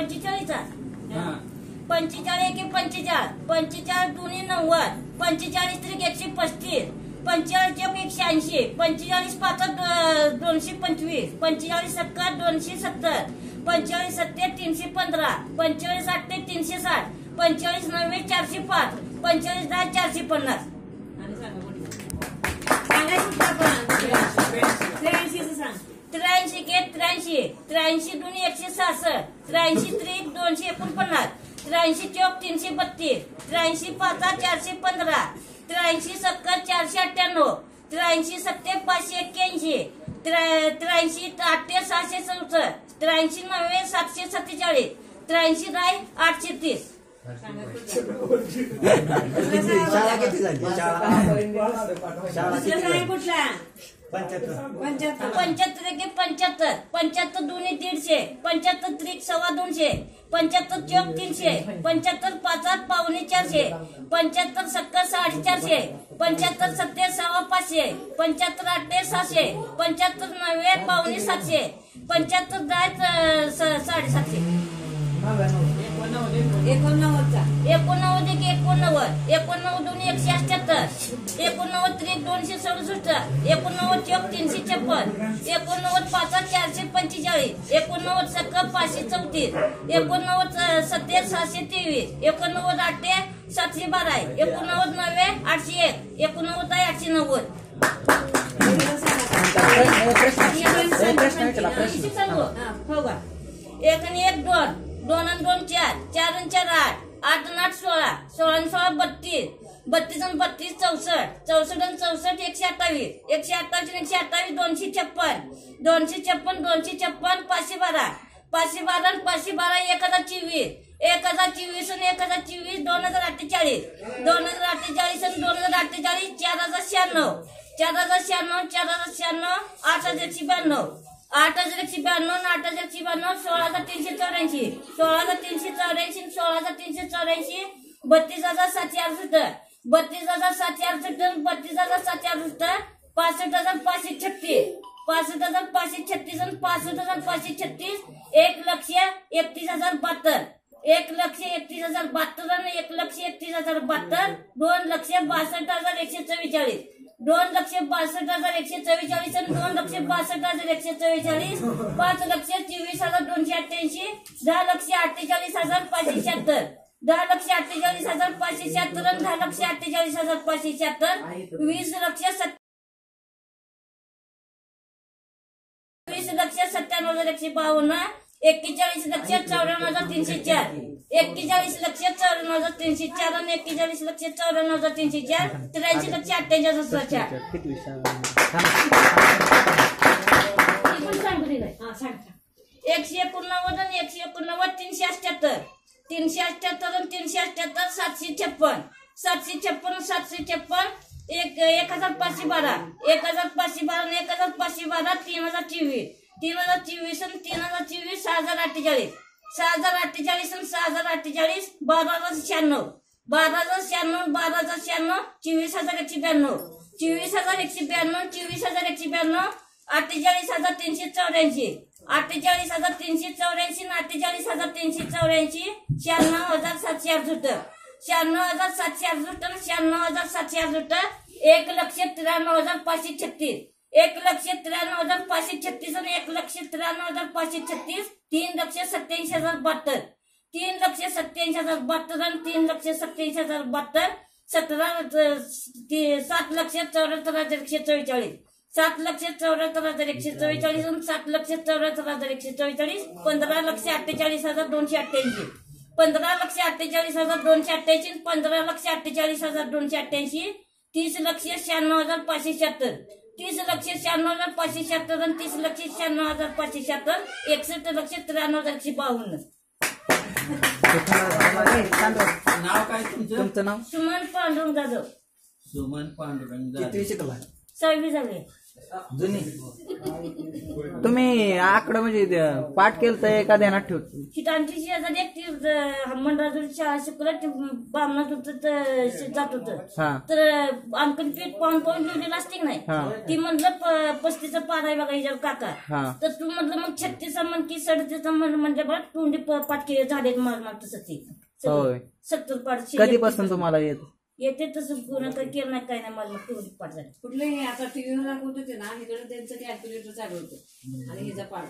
पंचेचाळीस हा. पंचेचाळीस एके पंचेचाळीस? पंचेचाळीस दोन्ही नव्वद. पंचेचाळीस त्रिक एकशे पस्तीस. पंचेचाळीस चौक एकशे ऐंशी. पंचेचाळीस पाच दोनशे पंचवीस. पंचेचाळीस सत्तर दोनशे सत्तर. पंचेचाळीस सत्ते तीनशे पंधरा. पंचेचाळीस आठे तीनशे साठ. पंचेचाळीस नव्वे चारशे पाच. पंचेचाळीस दहा चारशे पन्नास. त्र्याऐंशी. त्र्याऐंशी दोन्ही एकशे सहासष्ट. त्र्याऐंशी त्रिक दोनशे एकोणपन्नास त्र्याऐंशी चौक तीनशे बत्तीस त्र्याऐंशी पाचा चारशे पंधरा त्र्याऐंशी सत्तर चारशे अठ्ठ्याण्णव त्र्याऐंशी सत्ते पाचशे एक्क्याऐंशी त्र्या- त्र्याऐंशी आठशे सहाशे चौसष्ट त्र्याऐंशी नव्वे सातशे सत्तेचाळीस त्र्याऐंशी राय आठशे तीस. शाळा किती झाली? शाळा कुठला पंच्याहत्तर. पंच्याहत्तर. पंच्याहत्तर एके पंच्याहत्तर. पंच्याहत्तर दोन्ही दीडशे. पंच्याहत्तर त्रिक सव्वा दोनशे. पंच्याहत्तर चौक तीनशे. पंच्याहत्तर पाचात पावणे चारशे. पंच्याहत्तर सत्तर साडेचारशे. पंच्याहत्तर सत्ते सव्वा पाचशे. पंच्याहत्तर आठे सहाशे. पंच्याहत्तर नव्वे पावणे सातशे. पंच्याहत्तर दहा साडेसातशे. एकोणनव्वदचा. एकोणनव्वद एक एकोणनव्वद. एकोणनव्वद दोन्ही एकशे अठ्याहत्तर. एकोणनव्वद त्रिक दोनशे सदुसष्ट एकोणनव्वद चौक तीनशे छप्पन. एकोणनव्वद पाच चारशे पंचेचाळीस. एकोणनव्वद सत्तर पाचशे चौतीस. एकोणनव्वद स- सत्तर सहाशे तेवीस. एकोणनव्वद आठे सातशे बारा एकोणनव्वद नव्वे आठशे एक. एकोणनव्वद आहे आठशे नव्वद. हो एक आणि एक दोन. दोन आणि दोन चार चार आणि चार आठ आठ आणि आठ सोळा सोळा आणि सोळा बत्तीस बत्तीस आणि बत्तीस चौसष्ट चौसष्ट आणि चौसष्ट एकशे अठ्ठावीस एकशे अठ्ठावीस एकशे अठ्ठावीस दोनशे छप्पन दोनशे छप्पन दोनशे छप्पन पाचशे बारा पाचशे बारा आणि पाचशे बारा एक हजार चोवीस एक हजार चोवीस आणि एक हजार चोवीस दोन हजार अठ्ठेचाळीस दोन हजार अठ्ठेचाळीस आणि दोन हजार अठ्ठेचाळीस चार हजार शहाण्णव चार हजार शहाण्णव चार हजार शहाण्णव आठ हजार एकशे ब्याण्णव. आठ हजार एकशे ब्याण्णव आठ हजार एकशे ब्याण्णव सोळा हजार तीनशे चौऱ्याऐंशी. सोळा हजार तीनशे चौऱ्याऐंशी सोळा हजार तीनशे चौऱ्याऐंशी. बत्तीस हजार सातशे अडुसष्ट. बत्तीस हजार सातशे अडुसष्ट बत्तीस हजार सातशे अडुसष्ट. पासष्ट हजार पाचशे छत्तीस. पासष्ट हजार पाचशे छत्तीस आणि पासष्ट हजार पाचशे छत्तीस. एक लक्ष एकतीस हजार बहात्तर. एक लक्ष एकतीस हजार बहात्तर आणि एक लक्ष एकतीस हजार बहात्तर. दोन लक्ष बासष्ट हजार एकशे चव्वेचाळीस. दोन लक्ष बासष्ट हजार एकशे चव्वेचाळीस आणि दोन लक्ष बासष्ट हजार एकशे चव्वेचाळीस पाच लक्ष चोवीस हजार दोनशे अठ्ठ्याऐंशी दहा लक्ष अठ्ठेचाळीस हजार पाचशे शहात्तर दहा लक्ष अठ्ठेचाळीस हजार पाचशे शहात्तर आणि दहा लक्ष अठ्ठेचाळीस हजार पाचशे शहात्तर वीस लक्ष सत्त वीस लक्ष सत्त्याण्णव हजार एकशे बावन्न एक्केचाळीस लक्ष चौऱ्याण्णव हजार तीनशे चार. एक्केचाळीस लक्ष चौऱ्याण्णव हजार तीनशे चार आणि एक्केचाळीस लक्ष चौऱ्याण्णव हजार तीनशे चार. त्र्याऐंशी लक्ष अठ्ठ्याऐंशी हजार चार. एकशे एकोणनव्वद आणि एकशे एकोणनव्वद तीनशे अठ्याहत्तर तीनशे अठ्याहत्तर आणि तीनशे अठ्याहत्तर सातशे छप्पन. सातशे छप्पन सातशे छप्पन एक एक हजार पाचशे बारा. एक हजार पाचशे बारा आणि एक हजार पाचशे बारा तीन हजार चोवीस. तीन हजार चोवीस आणि तीन हजार चोवीस सहा हजार अठ्ठेचाळीस. सहा हजार अठ्ठेचाळीस आणि सहा हजार अठ्ठेचाळीस बारा हजार शहाण्णव. बारा हजार शहाण्णव बारा हजार शहाण्णव चोवीस हजार एकशे ब्याण्णव. चोवीस हजार एकशे ब्याण्णव चोवीस हजार एकशे ब्याण्णव अठ्ठेचाळीस हजार तीनशे चौऱ्याऐंशी. अठ्ठेचाळीस हजार तीनशे चौऱ्याऐंशी आणि अठ्ठेचाळीस हजार तीनशे चौऱ्याऐंशी शहाण्णव हजार सातशे अडुसष्ट. शहाण्णव हजार सातशे अडुसष्ट आणि शहाण्णव हजार सातशे अडुसष्ट एक लक्ष त्र्याण्णव हजार पाचशे छत्तीस. एक लक्ष त्र्याण्णव हजार पाचशे छत्तीस आणि एक लक्ष त्र्याण्णव हजार पाचशे छत्तीस तीन लक्ष सत्याऐंशी हजार बहात्तर. तीन लक्ष सत्याऐंशी हजार बहात्तर आणि तीन लक्ष सत्याऐंशी हजार बहात्तर. सतरा सात लक्ष चौऱ्याहत्तर हजार एकशे चव्वेचाळीस. सात लक्ष चौऱ्याहत्तर हजार एकशे चव्वेचाळीस आणि सात लक्ष चौऱ्याहत्तर हजार एकशे चव्वेचाळीस. पंधरा लक्ष अठ्ठेचाळीस हजार दोनशे अठ्ठ्याऐंशी. पंधरा लक्ष अठ्ठेचाळीस हजार दोनशे अठ्ठ्याऐंशी पंधरा लक्ष अठ्ठेचाळीस हजार दोनशे अठ्ठ्याऐंशी. तीस लक्ष शहाण्णव हजार पाचशे शहात्तर. तीस लक्ष शहाण्णव हजार पाचशे शहात्तर आणि तीस लक्ष शहाण्णव हजार पाचशे शहात्तर एकसष्ट लक्ष त्र्याण्णव हजार एकशे बावन्न. नाव काय तुमचं? तुमचं नाव? सुमन पांडुरंग जाधव. सुमन पांडुरंग जाधव. किती शिकला सहावी झाले. जुनी. तुम्ही आकडं म्हणजे पाठ केलं तर एका ध्यानात ठेवतो शिटांची शेजारी एकटी मंडळाची शाळा शिकवलं ते बामणात होतं जात होतं. हा. तर अंकल पीठ पाऊन पाऊन लिहिलेलं असते की नाही? ती म्हणलं पस्तीचा पार आहे बघा हिच्यावर काका. तर तू म्हटलं मग छत्तीसचा म्हण की सडतीचा म्हण म्हणजे बघ तोंडी पाठ केले झाले मला तसं ते होय. सत्तर पाठ कधीपासून तुम्हाला येत? येते तसं पूर्ण काही केलं नाही काय नाही मला तोंडी पाठ झाली. कुठलंही आता टीव्हीवर दाखवत होते ना इकडे त्यांचं कॅल्क्युलेटर चालू होतं. आणि हिचा पाड